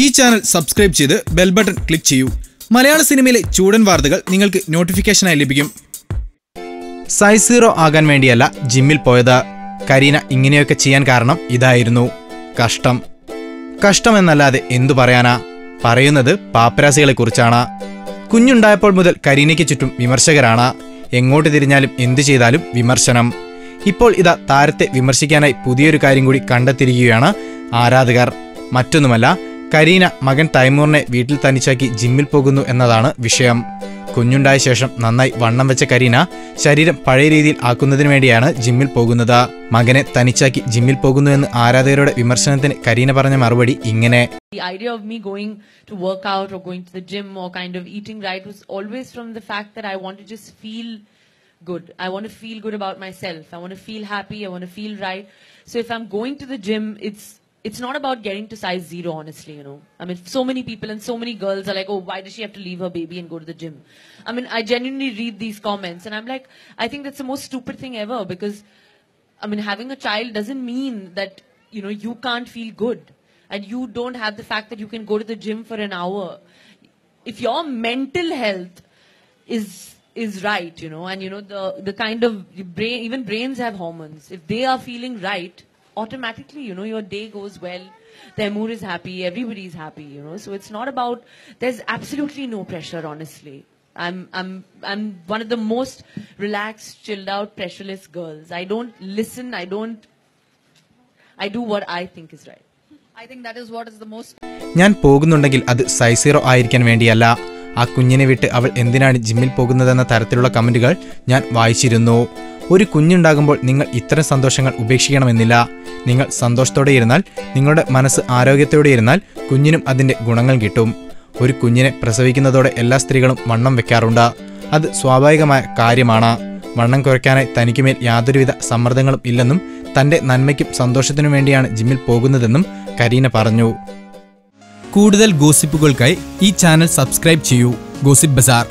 ഈ channel subscribe ചെയ്ത് bell button click ചെയ്യൂ. മലയാള സിനിമയിലെ ചൂടൻ വാർത്തകൾ നിങ്ങൾക്ക് നോട്ടിഫിക്കേഷനായി ലഭിക്കും. സൈസ് സീറോ ആകാൻ വേണ്ടിയല്ല ജിമ്മിൽ പോയത്. കരീന ഇങ്ങനെയൊക്കെ ചെയ്യാൻ കാരണം ഇതായിരുന്നു. കഷ്ടം. കഷ്ടമെന്നല്ലാതെ എന്തു പറയാനാ? പറയുന്നത് പാപ്പരാസികളെ കുറിച്ചാണ്. കുഞ്ഞുണ്ടായപ്പോൾ മുതൽ കരീനയ്ക്ക് ചുറ്റും വിമർശകരാണ്. എങ്ങോട്ട് തിരിഞ്ഞാലും എന്തു ചെയ്താലും വിമർശനം. ഇപ്പോൾ ഇതാ താരത്തെ വിമർശിക്കാനായി പുതിയൊരു കാര്യം കൂടി കണ്ടെത്തിയിരിക്കുകയാണ് ആരാധകർ. മറ്റൊന്നുമല്ല കരീന മകൻ തൈമൂറിനെ വീട്ടിൽ തനിച്ചാക്കി ജിമ്മിൽ പോകുന്നു എന്നതാണ് വിഷയം. കുഞ്ഞുണ്ടായ ശേഷം നന്നായി വണ്ണം വെച്ച കരീന ശരീരം പഴയ രീതിയിൽ ആക്കുന്നതിന് വേണ്ടിയാണ് ജിമ്മിൽ പോകുന്നത്. മകനെ തനിച്ചാക്കി ജിമ്മിൽ പോകുന്നു എന്ന് ആരാധകരുടെ വിമർശനത്തിന് കരീന പറഞ്ഞ മറുപടി ഇങ്ങനെ. Good. I want to feel good about myself. I want to feel happy. I want to feel right. So if i'm going to the gym it's it's not about getting to size zero, honestly, you know. I mean, so many people and so many girls are like, oh, why does she have to leave her baby and go to the gym? I mean, I genuinely read these comments and I'm like, I think that's the most stupid thing ever because I mean, having a child doesn't mean that, you know, you can't feel good. And you don't have the fact that you can go to the gym for an hour. If your mental health is is right, you know, and you know the the kind of brain even brains have hormones. If they are feeling right, automatically, you know, your day goes well. Their mood is happy, everybody is happy, you know. So it's not about there's absolutely no pressure, honestly. I'm I'm I'm one of the most relaxed, chilled out, pressureless girls. I don't listen. I don't. I do what I think is right. I think that is what is the most ഞാൻ പോകുന്നുണ്ടെങ്കിൽ അത് സൈസീറോ zero ആയിരിക്കാൻ വേണ്ടിയല്ല ആ കുഞ്ഞിനെ വിട്ട് അവൾ എന്തിനാണ് ജിമ്മിൽ പോകുന്നതെന്ന തരത്തിലുള്ള കമന്റുകൾ ഞാൻ വായിച്ചിരുന്നു ഒരു കുഞ്ഞുണ്ടാകുമ്പോൾ നിങ്ങൾ ഇത്തരം സന്തോഷങ്ങൾ ഉപേക്ഷിക്കണമെന്നില്ല നിങ്ങൾ സന്തോഷത്തോടെ ഇരുന്നാൽ നിങ്ങളുടെ മനസ്സ് ആരോഗ്യത്തോടെ ഇരുന്നാൽ കുഞ്ഞിനും അതിന്റെ ഗുണങ്ങൾ കിട്ടും. ഒരു കുഞ്ഞിനെ പ്രസവിക്കുന്നതോടെ എല്ലാ സ്ത്രീകളും വണ്ണം വെക്കാറുണ്ട്. അത് സ്വാഭാവികമായ കാര്യമാണ്. വണ്ണം കുറയ്ക്കാനായി തനിക്കുമേൽ യാതൊരുവിധ സമ്മർദ്ദങ്ങളും ഇല്ലെന്നും തന്റെ നന്മയ്ക്കും സന്തോഷത്തിനും വേണ്ടിയാണ് ജിമ്മിൽ പോകുന്നതെന്നും കരീന പറഞ്ഞു. കൂടുതൽ ഗോസിപ്പുകൾക്കായി ഈ ചാനൽ സബ്സ്ക്രൈബ് ചെയ്യൂ. Gossip bazaar.